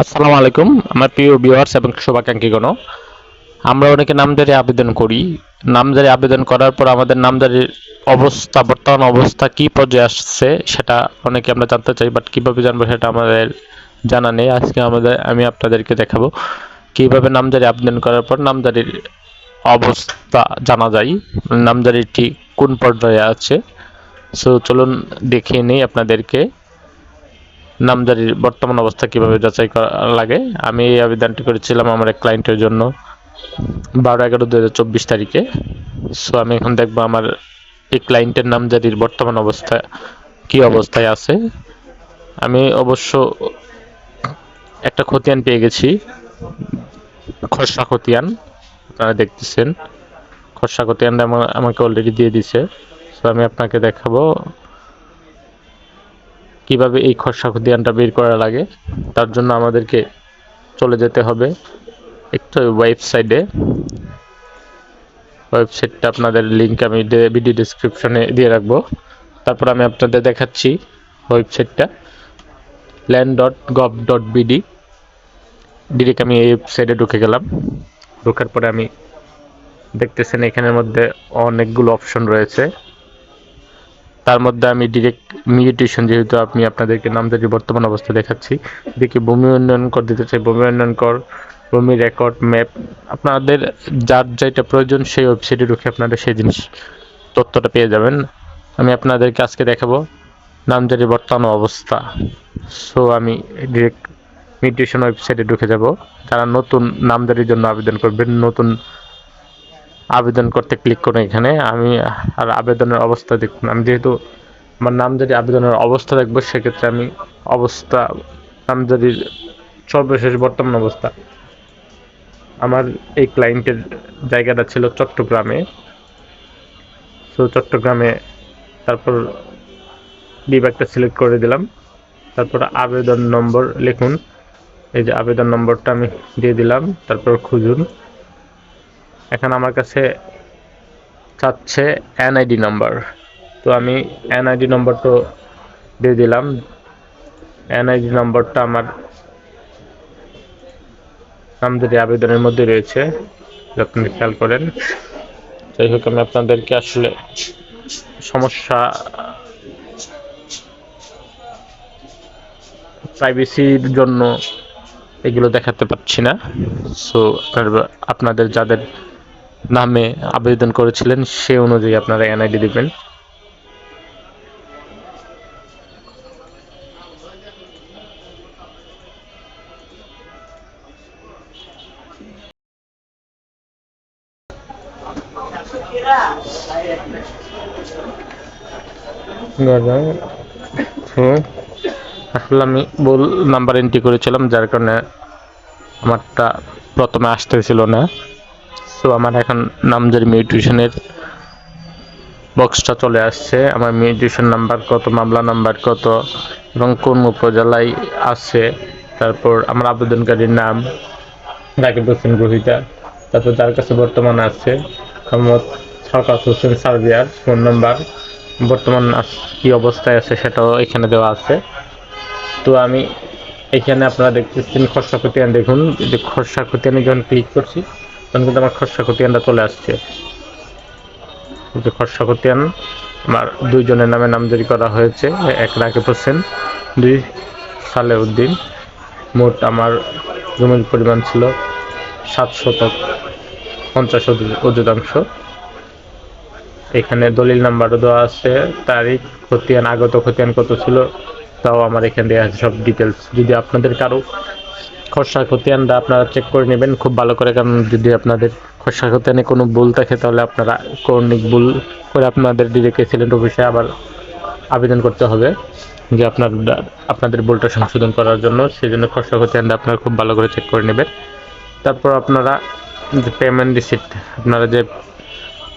আসসালামু আলাইকুম, আমার প্রিয় ভিউয়ার্স এবং শুভাকাঙ্ক্ষীগণ। আমরা অনেকে নামজারি আবেদন করি। নামজারি আবেদন করার পর আমাদের নামজারির অবস্থা, বর্তমান অবস্থা কি পর্যায়ে আসছে সেটা অনেকে আমরা জানতে চাই বাট কীভাবে জানব সেটা আমাদের জানা নেই। আজকে আমাদের, আমি আপনাদেরকে দেখাবো কীভাবে নামজারি আবেদন করার পর নামজারির অবস্থা জানা যায়, নামজারিটি কোন পর্যায়ে আছে। সো চলুন দেখিয়ে নেই আপনাদেরকে। নামজারির বর্তমান অবস্থা কীভাবে যাচাই করা লাগে? আমি এই আবেদনটি করেছিলাম আমার এক ক্লায়েন্টের জন্য বারো এগারো দু হাজার চব্বিশ তারিখে। সো আমি এখন দেখব আমার এই ক্লায়েন্টের নামজারির বর্তমান অবস্থা কি অবস্থায় আছে। আমি অবশ্য একটা খতিয়ান পেয়ে গেছি, খসড়া খতিয়ান। আপনারা দেখতেছেন, খসড়া খতিয়ানটা আমাকে অলরেডি দিয়ে দিছে। সো আমি আপনাকে দেখাবো কীভাবে এই খসড়া খতিয়ানটা বের করা লাগে, তার জন্য আমাদেরকে চলে যেতে হবে একটু ওয়েবসাইটে। ওয়েবসাইটটা আপনাদের লিঙ্ক আমি ভিডিও ডিসক্রিপশনে দিয়ে রাখব। তারপর আমি আপনাদের দেখাচ্ছি ওয়েবসাইটটা land dot gov dot BD direct আমি এই ওয়েবসাইটে ঢুকে গেলাম। ঢোকার পরে আমি দেখতেছেন এখানের মধ্যে অনেকগুলো অপশন রয়েছে। তার মধ্যে আমি ডিরেক্ট মিউটেশন যেহেতু আপনি আপনাদেরকে নামদারি বর্তমান অবস্থা দেখাচ্ছি, দেখি ভূমি উন্নয়ন কর দিতে চাই। ভূমি উন্নয়ন কর, ভূমি রেকর্ড ম্যাপ আপনাদের যার যেটা প্রয়োজন সেই ওয়েবসাইটে ঢুকে আপনারা সেই জিনিস তথ্যটা পেয়ে যাবেন। আমি আপনাদেরকে আজকে দেখাবো নামজারি বর্তমান অবস্থা। সো আমি ডিরেক্ট মিউটেশন ওয়েবসাইটে ঢুকে যাব। যারা নতুন নামজারির জন্য আবেদন করবেন, নতুন আবেদন করতে ক্লিক করুন এখানে। আমি আর আবেদনের অবস্থা দেখুন। আমি যেহেতু আমার নামজারি আবেদনের অবস্থা দেখব, সেক্ষেত্রে আমি অবস্থা, নামজারির সর্বশেষ বর্তমান অবস্থা। আমার এই ক্লায়েন্টের জায়গাটা ছিল চট্টগ্রামে। সো চট্টগ্রামে তারপর বিভাগটা সিলেক্ট করে দিলাম। তারপর আবেদন নম্বর লিখুন। এই যে আবেদন নম্বরটা আমি দিয়ে দিলাম। তারপর খুঁজুন। এখন আমার কাছে চাচ্ছে এনআইডি নাম্বার তো আমি এনআইডি নম্বরটা দিয়ে দিলাম। এনআইডি নম্বরটা আমার নামজারি আবেদনের মধ্যে রয়েছে যত্ন খেয়াল করেন। যাই হোক, আমি আপনাদেরকে আসলে সমস্যা প্রাইভেসির জন্য এগুলো দেখাতে পাচ্ছি না। সো আপনাদের যাদের নামে আবেদন করেছিলেন, সে অনুযায়ী আপনারা এনআইডি দিবেন। আসলে আমি ভুল নাম্বার এন্ট্রি করেছিলাম, যার কারণে আমারটা প্রথমে আসতেছিল না। সো আমার এখন নামজারি মিউটেশনের বক্সটা চলে আসছে। আমার মিউটেশন নাম্বার কত, মামলা নাম্বার কত, এবং কোন উপজেলায় আছে, তারপর আমার আবেদনকারীর নাম, রাকিব হোসেন গ্রহিতা, তারপর যার কাছে বর্তমানে আছে, মোহাম্মদ শওকাত হোসেন সার্বিয়ার, ফোন নাম্বার, বর্তমান কি অবস্থায় আছে সেটাও এখানে দেওয়া আছে। তো আমি এখানে আপনারা দেখতেছেন খসড়া খতিয়ান, দেখুন যে খসড়া খতিয়ানে যখন ক্লিক করছি তখন কিন্তু আমার খসড়া খতিয়ানটা চলে আসছে। যে খসড়া খতিয়ান, আমার দুইজনের নামে নামজারি করা হয়েছে, এক রাকিব হোসেন, দুই সালে উদ্দিন মোট আমার জমির পরিমাণ ছিল সাত শতক পঞ্চাশ অধিকাংশ। এখানে দলিল নাম্বারও দেওয়া আছে, তারিখ, খতিয়ান, আগত খতিয়ান কত ছিল, তাও আমার এখানে সব ডিটেলস যদি আপনাদের কারও খসড়া খতিয়ানটা আপনারা চেক করে নেবেন। খুব ভালো করে, কারণ যদি আপনাদের খসড়া খতিয়ানে কোনো ভুল থাকে, তাহলে আপনারা কর্ণিক ভুল করে আপনাদের ডিরেক্ট এক্সিলেন্ট অফিসে আবার আবেদন করতে হবে, যে আপনার আপনাদের ভুলটা সংশোধন করার জন্য। সেই জন্য খসড়া খতিয়ানটা আপনারা খুব ভালো করে চেক করে নেবেন। তারপর আপনারা যে পেমেন্ট রিসিপ্ট আপনারা যে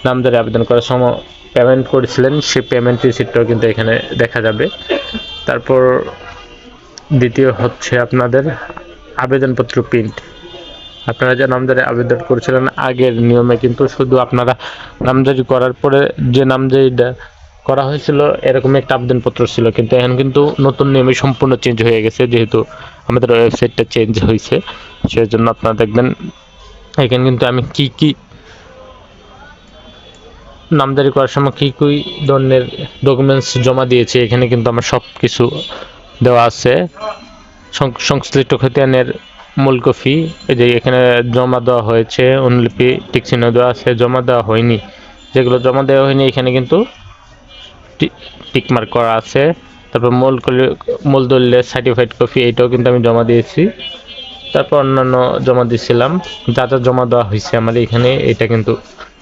নামদারি আবেদন করার সময় পেমেন্ট করেছিলেন, সেই পেমেন্ট রিসিপ্টটাও কিন্তু এখানে দেখা যাবে। তারপর দ্বিতীয় হচ্ছে আপনাদের আবেদনপত্র প্রিন্ট আপনারা যে নামজারি আবেদন করেছিলেন, আগের নিয়মে কিন্তু শুধু আপনারা নামজারি করার পরে যে নামজারিটা করা হয়েছিল, এরকম একটা আবেদনপত্র ছিল। কিন্তু এখন কিন্তু নতুন নিয়মে সম্পূর্ণ চেঞ্জ হয়ে গেছে, যেহেতু আমাদের ওয়েবসাইটটা চেঞ্জ হয়েছে। সেজন্য আপনারা দেখবেন, এখানে কিন্তু আমি কি কি নামজারি করার সময় কী কী ধরনের ডকুমেন্টস জমা দিয়েছি, এখানে কিন্তু আমার সব কিছু দেওয়া আছে। সংশ্লিষ্ট খতিয়ানের মূল কপি, এই যে এখানে জমা দেওয়া হয়েছে অনুলিপি টিক চিহ্ন দেওয়া আছে, জমা দেওয়া হয়নি। যেগুলো জমা দেওয়া হয়নি, এখানে কিন্তু টিকমার্ক করা আছে। তারপর মূল মূল দলিলের সার্টিফাইড কপি, এইটাও কিন্তু আমি জমা দিয়েছি। তারপর অন্যান্য জমা দিয়েছিলাম যা যা জমা দেওয়া হয়েছে আমার এখানে, এটা কিন্তু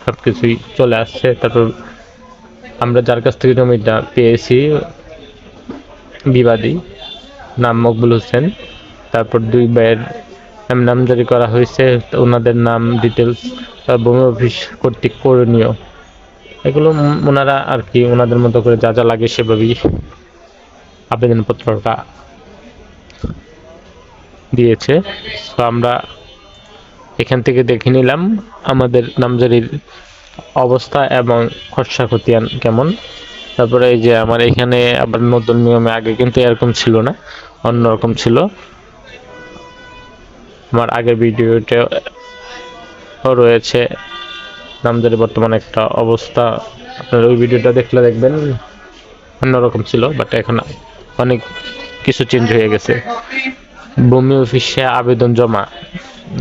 সব কিছুই চলে আসছে। তারপর আমরা যার কাছ থেকে জমিটা পেয়েছি, বিবাদী। নাম মকবুল হোসেন। তারপর দুই ভাইয়ের নাম নামজারি করা হয়েছে। ওনাদের নাম ডিটেলস ভূমি অফিস কর্তৃক করণীয়। এগুলো ওনারা আর কি ওনাদের মতো করে যা যা লাগে সেভাবেই আবেদনপত্রটা দিয়েছে। তো আমরা এখান থেকে দেখে নিলাম আমাদের নামজারির অবস্থা এবং খরচা খতিয়ান কেমন। তারপরে এই যে আমার এখানে আবার নতুন নিয়মে আগে কিন্তু এরকম ছিল না, অন্যরকম ছিল। আমার আগের ভিডিওতে রয়েছে। নামজারি বর্তমানে একটা অবস্থা। আপনার ওই ভিডিওটা দেখলে দেখবেন, অন্যরকম ছিল বাট এখন অনেক কিছু চেঞ্জ হয়ে গেছে। ভূমি অফিসে আবেদন জমা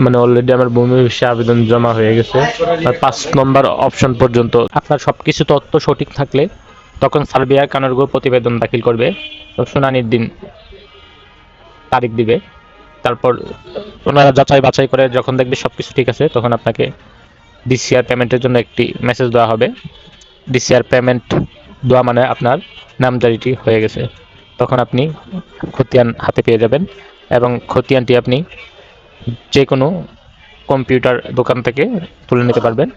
মানে অলরেডি আমার ভূমি অফিসে আবেদন জমা হয়ে গেছে। আর পাঁচ নম্বর অপশন পর্যন্ত, আপনার সবকিছু তথ্য সঠিক থাকলে তখন সার্বিয়া কানারগো প্রতিবেদন দাখিল করবে, শুনানির দিন তারিখ দিবে। তারপর ওনারা যাচাই বাছাই করে যখন দেখবে সব কিছু ঠিক আছে, তখন আপনাকে ডিসিআর পেমেন্টের জন্য একটি মেসেজ দেওয়া হবে। ডিসিআর পেমেন্ট দেওয়া মানে আপনার নামজারিটি হয়ে গেছে। তখন আপনি খতিয়ান হাতে পেয়ে যাবেন এবং খতিয়ানটি আপনি যে কোনো কম্পিউটার দোকান থেকে তুলে নিতে পারবেন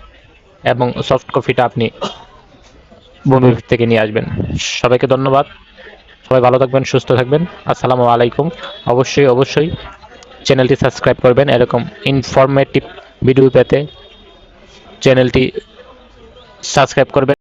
এবং সফট কপিটা আপনি ভূমি থেকে নিয়ে আসবেন। সবাইকে ধন্যবাদ। সবাই ভালো থাকবেন, সুস্থ থাকবেন। আসসালামু আলাইকুম। অবশ্যই অবশ্যই চ্যানেলটি সাবস্ক্রাইব করবেন। এরকম ইনফরমেটিভ ভিডিও পেতে চ্যানেলটি সাবস্ক্রাইব করবেন।